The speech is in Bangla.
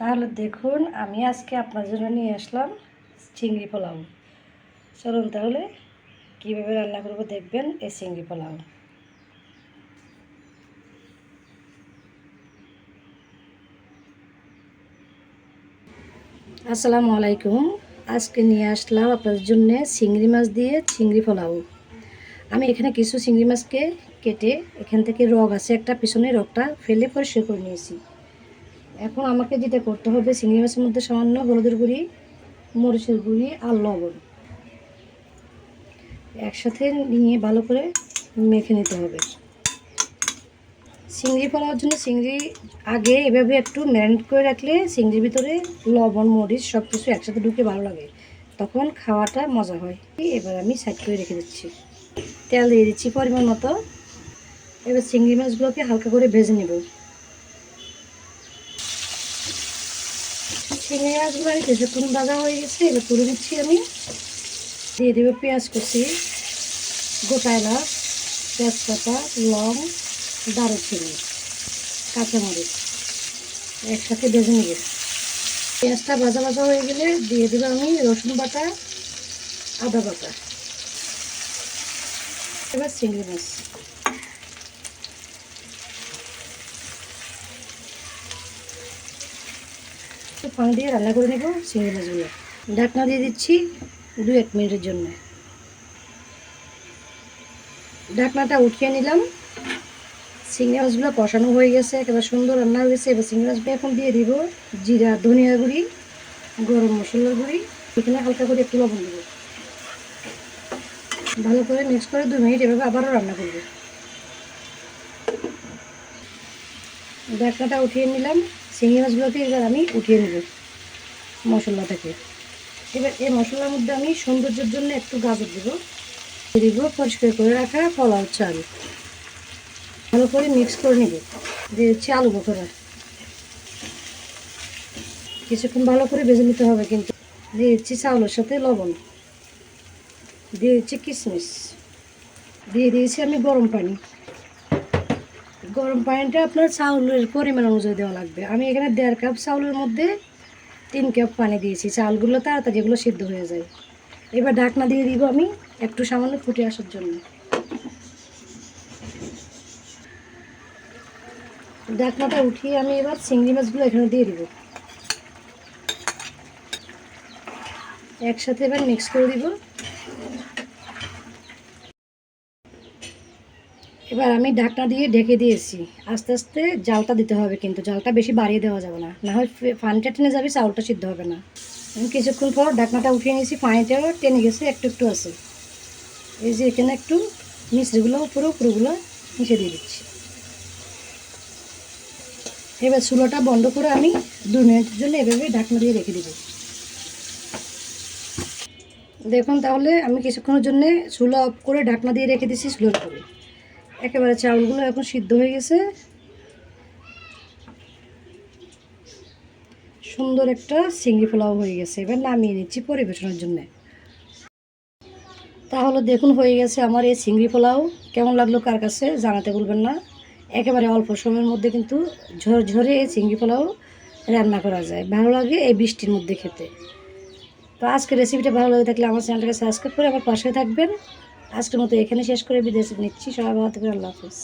তাহলে দেখুন, আমি আজকে আপনার জন্য নিয়ে আসলাম চিংড়ি পোলাও। চলুন তাহলে কীভাবে রান্না করব দেখবেন এই চিংড়ি পোলাও। আসসালামু আলাইকুম। আজকে নিয়ে আসলাম আপনাদের জন্য চিংড়ি মাছ দিয়ে চিংড়ি পোলাও। আমি এখানে কিছু চিংড়ি মাছকে কেটে এখান থেকে রগ আছে, একটা পিছনে রগটা ফেলে পরিষ্কার করে নিয়েছি। এখন আমাকে যেটা করতে হবে, চিংড়ি মাছের মধ্যে সামান্য হলুদের গুঁড়ি, মরিচের গুঁড়ি আর লবণ। একসাথে নিয়ে ভালো করে মেখে নিতে হবে। চিংড়ি ফলার জন্য চিংড়ি আগে এভাবে একটু ম্যারিনেট করে রাখলে চিংড়ির ভিতরে লবণ, মরিচ সব কিছু একসাথে ঢুকে ভালো লাগে। তখন খাওয়াটা মজা হয়। এবার আমি সাইড করে রেখে দিচ্ছি। তেল দিয়ে দিচ্ছি পরিমাণ মতো। এবার চিংড়ি মাছগুলোকে হালকা করে ভেজে নেব। চিংড়ি মাছগুলো আমি কিছুক্ষণ ভাজা হয়ে গেছে, এবার তুলে দিচ্ছি আমি। দিয়ে দেবো পেঁয়াজ কুচি, গোটা এলাচ, তেজপাতা, লং, দারুচিনি, কাঁচামরিচ, একসাথে ভেজে নেবে পেঁয়াজটা ভাজা ভাজা হয়ে গেলে দিয়ে দেবো আমি রসুন বাটা, আদা বাটা। এবার চিংড়ি মাছ। একটু পানি দিয়ে রান্না করে নেব, চিংড়ি মাছগুলো। ঢাকনা দিয়ে দিচ্ছি দু এক মিনিটের জন্য। ঢাকনাটা উঠিয়ে নিলাম। চিংড়ি মাছগুলো কষানো হয়ে গেছে, একেবারে সুন্দর রান্না হয়ে গেছে এবার চিংড়ি মাছগুলো এখন দিয়ে দিব জিরা, ধনিয়া গুঁড়ি, গরম মশলার গুঁড়ি। এখানে হালকা করে একটু লবণ দেবো। ভালো করে মিক্স করে দু মিনিট এভাবে আবারও রান্না করব। ঢাকনাটা উঠিয়ে নিলাম। চিংড়ি মাছগুলোকে এবার আমি উঠিয়ে নেব মশলাটাকে। এবার এই মশলার মধ্যে আমি সৌন্দর্যের জন্য একটু গাজর দেবো। দিব পরিষ্কার করে রাখা পোলাও চাল। ভালো করে মিক্স করে নেব। দিয়ে দিচ্ছি আলু বকরা কিছুক্ষণ ভালো করে ভেজে নিতে হবে কিন্তু। দিয়ে দিচ্ছি চাউলের সাথে লবণ। দিয়ে দিচ্ছি কিশমিশ। দিয়ে দিয়েছি আমি গরম পানি। গরম পানিটা আপনার চাউলের পরিমাণ অনুযায়ী দেওয়া লাগবে। আমি এখানে দেড় কাপ চাউলের মধ্যে তিন কাপ পানি দিয়েছি। চাউলগুলো তাড়াতাড়ি এগুলো সিদ্ধ হয়ে যায়। এবার ঢাকনা দিয়ে দিব আমি একটু সামান্য ফুটে আসার জন্য। ঢাকনাটা উঠিয়ে আমি এবার চিংড়ি মাছগুলো এখানে দিয়ে দিব। একসাথে এবার মিক্স করে দিব। এবার আমি ঢাকনা দিয়ে ঢেকে দিয়েছি। আস্তে আস্তে জালটা দিতে হবে কিন্তু, জালটা বেশি বাড়িয়ে দেওয়া যাবে না। না হয় পানিটা টেনে যাবে, চাউলটা সিদ্ধ হবে না। আমি কিছুক্ষণ পর ঢাকনাটা উঠিয়ে নিয়েছি পানিটাও টেনে গেছে, একটু একটু আছে। এই যে এখানে একটু মিশ্রিগুলো, পুরো পুরোগুলো মিশে দিয়ে দিচ্ছি। এবার চুলোটা বন্ধ করে আমি দু মিনিটের জন্য এভাবে ঢাকনা দিয়ে রেখে দেবো। দেখুন তাহলে আমি কিছুক্ষণের জন্য চুলো অফ করে ঢাকনা দিয়ে রেখে দিচ্ছি চুলোর উপরে। একেবারে চাউলগুলো এখন সিদ্ধ হয়ে গেছে। সুন্দর একটা চিংড়ি পোলাও হয়ে গেছে। এবার নামিয়ে নিচ্ছি পরিবেশনের জন্য। তাহলে দেখুন হয়ে গেছে আমার এই চিংড়ি পোলাও। কেমন লাগল কার কাছে জানাতে বলবেন না। একেবারে অল্প সময়ের মধ্যে কিন্তু ঝরঝরে এই চিংড়ি পোলাও রান্না করা যায়। ভালো লাগে এই বৃষ্টির মধ্যে খেতে। তো আজকে রেসিপিটা ভালো লাগে থাকলে আমার চ্যানেলটাকে সাবস্ক্রাইব করে আমার পাশে থাকবেন। আজকের মতো এখানে শেষ করে বিদেশ নিচ্ছি। সবাই ভালো থাকবেন আল্লাহ হাফিজ।